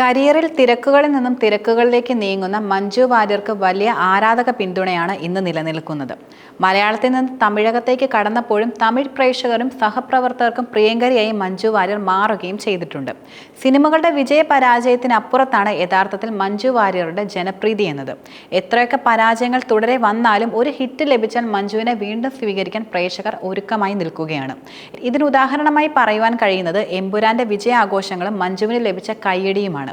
കരിയറിൽ തിരക്കുകളിൽ നിന്നും തിരക്കുകളിലേക്ക് നീങ്ങുന്ന മഞ്ജു വാര്യർക്ക് വലിയ ആരാധക പിന്തുണയാണ് ഇന്ന് നിലനിൽക്കുന്നത്. മലയാളത്തിൽ നിന്ന് തമിഴകത്തേക്ക് കടന്നപ്പോഴും തമിഴ് പ്രേക്ഷകരും സഹപ്രവർത്തകർക്കും പ്രിയങ്കരിയായി മഞ്ജു വാര്യർ മാറുകയും ചെയ്തിട്ടുണ്ട്. സിനിമകളുടെ വിജയ പരാജയത്തിനപ്പുറത്താണ് യഥാർത്ഥത്തിൽ മഞ്ജു വാര്യരുടെ ജനപ്രീതി എന്നത്. എത്രയൊക്കെ പരാജയങ്ങൾ തുടരെ വന്നാലും ഒരു ഹിറ്റ് ലഭിച്ചാൽ മഞ്ജുവിനെ വീണ്ടും സ്വീകരിക്കാൻ പ്രേക്ഷകർ ഒരുക്കമായി നിൽക്കുകയാണ്. ഇതിന് ഉദാഹരണമായി പറയുവാൻ കഴിയുന്നത് എമ്പുരാന്റെ വിജയാഘോഷങ്ങളും മഞ്ജുവിന് ലഭിച്ച കയ്യടിയുമാണ്.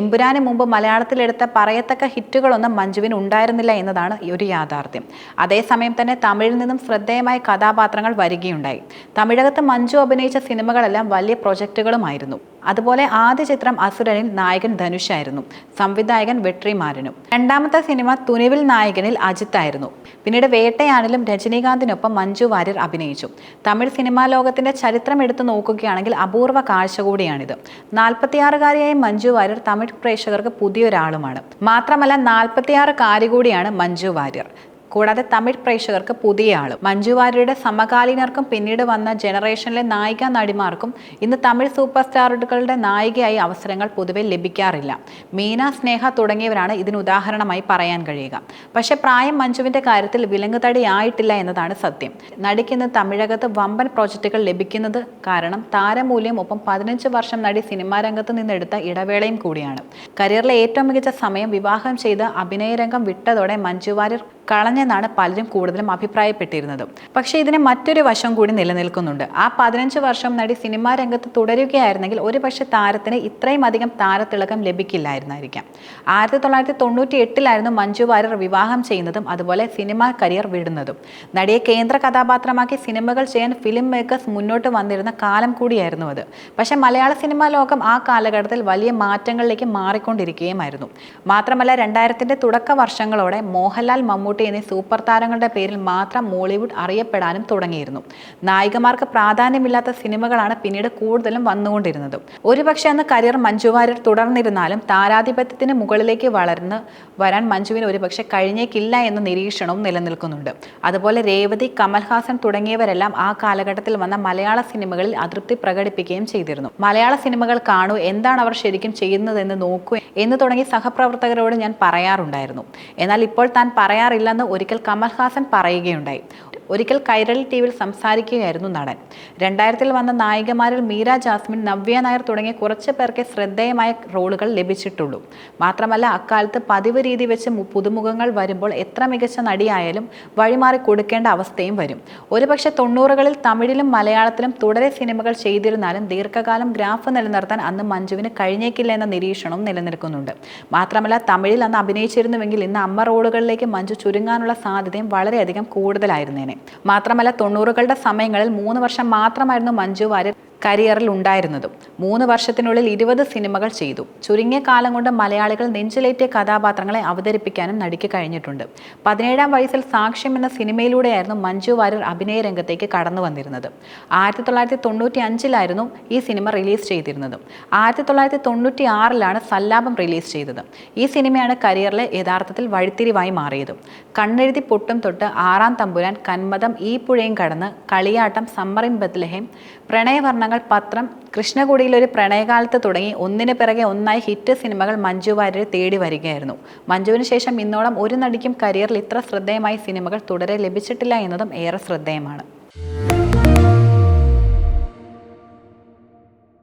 എമ്പുരാന് മുമ്പ് മലയാളത്തിലെടുത്ത പറയത്തക്ക ഹിറ്റുകളൊന്നും മഞ്ജുവിന് ഉണ്ടായിരുന്നില്ല എന്നതാണ് ഒരു യാഥാർത്ഥ്യം. അതേസമയം തന്നെ തമിഴിൽ നിന്നും ശ്രദ്ധേയമായ കഥാപാത്രങ്ങൾ വരികയുണ്ടായി. തമിഴകത്ത് മഞ്ജു അഭിനയിച്ച സിനിമകളെല്ലാം വലിയ പ്രൊജക്റ്റുകളുമായിരുന്നു അതുപോലെ ആദ്യ ചിത്രം അസുരനിൽ നായകൻ ധനുഷായിരുന്നു. സംവിധായകൻ വെട്രിമാരനും. രണ്ടാമത്തെ സിനിമ തുനിവിൽ നായകനിൽ അജിത്തായിരുന്നു. പിന്നീട് വേട്ടയാണിലും രജനീകാന്തിനൊപ്പം മഞ്ജു വാര്യർ അഭിനയിച്ചു. തമിഴ് സിനിമാ ലോകത്തിന്റെ ചരിത്രം എടുത്തു നോക്കുകയാണെങ്കിൽ അപൂർവ കാഴ്ച കൂടിയാണിത്. നാൽപ്പത്തിയാറുകാരിയായ മഞ്ജു വാര്യർ തമിഴ് പ്രേക്ഷകർക്ക് പുതിയൊരാളുമാണ്. മാത്രമല്ല നാൽപ്പത്തിയാറുകാരി കൂടിയാണ് മഞ്ജു വാര്യർ. കൂടാതെ തമിഴ് പ്രേക്ഷകർക്ക് പുതിയ ആളും. മഞ്ജു വാര്യരുടെ സമകാലീനർക്കും പിന്നീട് വന്ന ജനറേഷനിലെ നായിക നടിമാർക്കും ഇന്ന് തമിഴ് സൂപ്പർ സ്റ്റാറുകളുടെ നായികയായി അവസരങ്ങൾ പൊതുവെ ലഭിക്കാറില്ല. മീന സ്നേഹ തുടങ്ങിയവരാണ് ഇതിന് ഉദാഹരണമായി പറയാൻ കഴിയുക. പക്ഷേ പ്രായം മഞ്ജുവിന്റെ കാര്യത്തിൽ വിലങ്ങുതടി ആയിട്ടില്ല എന്നതാണ് സത്യം. നടിക്കുന്ന തമിഴകത്ത് വമ്പൻ പ്രോജക്റ്റുകൾ ലഭിക്കുന്നത് കാരണം താരമൂല്യം ഒപ്പം പതിനഞ്ച് വർഷം നടി സിനിമാ രംഗത്ത് നിന്നെടുത്ത ഇടവേളയും കൂടിയാണ്. കരിയറിലെ ഏറ്റവും മികച്ച സമയം വിവാഹം ചെയ്ത് അഭിനയരംഗം വിട്ടതോടെ മഞ്ജു വാര്യർ കളഞ്ഞെന്നാണ് പലരും കൂടുതലും അഭിപ്രായപ്പെട്ടിരുന്നത്. പക്ഷേ ഇതിന് മറ്റൊരു വശം കൂടി നിലനിൽക്കുന്നുണ്ട്. ആ പതിനഞ്ച് വർഷം നടി സിനിമാ രംഗത്ത് തുടരുകയായിരുന്നെങ്കിൽ ഒരുപക്ഷെ താരത്തിന് ഇത്രയും അധികം താരത്തിളക്കം ലഭിക്കില്ലായിരുന്നായിരിക്കാം. ആയിരത്തി തൊള്ളായിരത്തി തൊണ്ണൂറ്റി എട്ടിലായിരുന്നു മഞ്ജു വാര്യർ വിവാഹം ചെയ്യുന്നതും അതുപോലെ സിനിമാ കരിയർ വിടുന്നതും. നടിയെ കേന്ദ്ര കഥാപാത്രമാക്കി സിനിമകൾ ചെയ്യാൻ ഫിലിം മേക്കേഴ്സ് മുന്നോട്ട് വന്നിരുന്ന കാലം കൂടിയായിരുന്നു അത്. പക്ഷേ മലയാള സിനിമാ ലോകം ആ കാലഘട്ടത്തിൽ വലിയ മാറ്റങ്ങളിലേക്ക് മാറിക്കൊണ്ടിരിക്കുകയുമായിരുന്നു. മാത്രമല്ല രണ്ടായിരത്തിന്റെ തുടക്ക വർഷങ്ങളോടെ മോഹൻലാൽ മമ്മൂട്ടി എന്നീ സൂപ്പർ താരങ്ങളുടെ പേരിൽ മാത്രം മോളിവുഡ് അറിയപ്പെടാനും തുടങ്ങിയിരുന്നു. നായികമാർക്ക് പ്രാധാന്യമില്ലാത്ത സിനിമകളാണ് പിന്നീട് കൂടുതലും വന്നുകൊണ്ടിരുന്നത്. ഒരുപക്ഷെ അന്ന് കരിയർ മഞ്ജു വാര്യർ തുടർന്നിരുന്നാലും താരാധിപത്യത്തിന് മുകളിലേക്ക് വളർന്ന് വരാൻ മഞ്ജുവിന് ഒരുപക്ഷെ കഴിഞ്ഞേക്കില്ല എന്ന നിരീക്ഷണവും നിലനിൽക്കുന്നുണ്ട്. അതുപോലെ രേവതി കമൽഹാസൻ തുടങ്ങിയവരെല്ലാം ആ കാലഘട്ടത്തിൽ വന്ന മലയാള സിനിമകളിൽ അതൃപ്തി പ്രകടിപ്പിക്കുകയും ചെയ്തിരുന്നു. മലയാള സിനിമകൾ കാണൂ എന്താണ് അവർ ശരിക്കും ചെയ്യുന്നതെന്ന് നോക്കൂ എന്ന് തുടങ്ങി സഹപ്രവർത്തകരോട് ഞാൻ പറയാറുണ്ടായിരുന്നു. എന്നാൽ ഇപ്പോൾ താൻ പറയാറില്ലെന്ന് ഒരിക്കൽ കമൽഹാസൻ പറയുകയുണ്ടായി. ഒരിക്കൽ കൈരളി ടി വിയിൽ സംസാരിക്കുകയായിരുന്നു നടൻ. രണ്ടായിരത്തിൽ വന്ന നായികമാരിൽ മീര ജാസ്മിൻ നവ്യ നായർ തുടങ്ങിയ കുറച്ച് പേർക്ക് ശ്രദ്ധേയമായ റോളുകൾ ലഭിച്ചിട്ടുള്ളൂ. മാത്രമല്ല അക്കാലത്ത് പതിവ് രീതി വെച്ച് പുതുമുഖങ്ങൾ വരുമ്പോൾ എത്ര മികച്ച നടിയായാലും വഴിമാറി കൊടുക്കേണ്ട അവസ്ഥയും വരും. ഒരുപക്ഷെ തൊണ്ണൂറുകളിൽ തമിഴിലും മലയാളത്തിലും തുടരെ സിനിമകൾ ചെയ്തിരുന്നാലും ദീർഘകാലം ഗ്രാഫ് നിലനിർത്താൻ അന്ന് മഞ്ജുവിന് കഴിഞ്ഞേക്കില്ല എന്ന നിരീക്ഷണവും നിലനിൽക്കുന്നുണ്ട്. മാത്രമല്ല തമിഴിൽ അന്ന് അഭിനയിച്ചിരുന്നുവെങ്കിൽ ഇന്ന് അമ്മ റോളുകളിലേക്ക് മഞ്ജു ചുരുങ്ങാനുള്ള സാധ്യതയും വളരെയധികം കൂടുതലായിരുന്നേനെ. മാത്രമല്ല തൊണ്ണൂറുകളുടെ സമയങ്ങളിൽ മൂന്ന് വർഷം മാത്രമായിരുന്നു മഞ്ജു വാര്യർ കരിയറിൽ ഉണ്ടായിരുന്നതും മൂന്ന് വർഷത്തിനുള്ളിൽ ഇരുപത് സിനിമകൾ ചെയ്തു. ചുരുങ്ങിയ കാലം കൊണ്ട് മലയാളികൾ നെഞ്ചിലേറ്റിയ കഥാപാത്രങ്ങളെ അവതരിപ്പിക്കാനും നടിക്ക് കഴിഞ്ഞിട്ടുണ്ട്. പതിനേഴാം വയസ്സിൽ സാക്ഷ്യം എന്ന സിനിമയിലൂടെയായിരുന്നു മഞ്ജു വാര്യർ അഭിനയ രംഗത്തേക്ക് കടന്നു വന്നിരുന്നത്. ആയിരത്തി തൊള്ളായിരത്തി തൊണ്ണൂറ്റി അഞ്ചിലായിരുന്നു ഈ സിനിമ റിലീസ് ചെയ്തിരുന്നത്. ആയിരത്തി തൊള്ളായിരത്തി തൊണ്ണൂറ്റി ആറിലാണ് സല്ലാപം റിലീസ് ചെയ്തത്. ഈ സിനിമയാണ് കരിയറിലെ യഥാർത്ഥത്തിൽ വഴിത്തിരിവായി മാറിയത്. കണ്ണെഴുതി പൊട്ടും തൊട്ട് ആറാം തമ്പുരാൻ കന്മതം ഈ പുഴയും കടന്ന് കളിയാട്ടം സമ്മറിൻ ബത്ലഹേം പ്രണയവർണങ്ങൾ പത്രം കൃഷ്ണകുടിയിൽ ഒരു പ്രണയകാലത്ത് തുടങ്ങി ഒന്നിന് പിറകെ ഒന്നായി ഹിറ്റ് സിനിമകൾ മഞ്ജു വാര്യരെ തേടി വരികയായിരുന്നു. മഞ്ജുവിന് ശേഷം ഇന്നോളം ഒരു നടിക്കും കരിയറിൽ ഇത്ര ശ്രദ്ധേയമായി സിനിമകൾ തുടരെ ലഭിച്ചിട്ടില്ല എന്നതും ഏറെ ശ്രദ്ധേയമാണ്.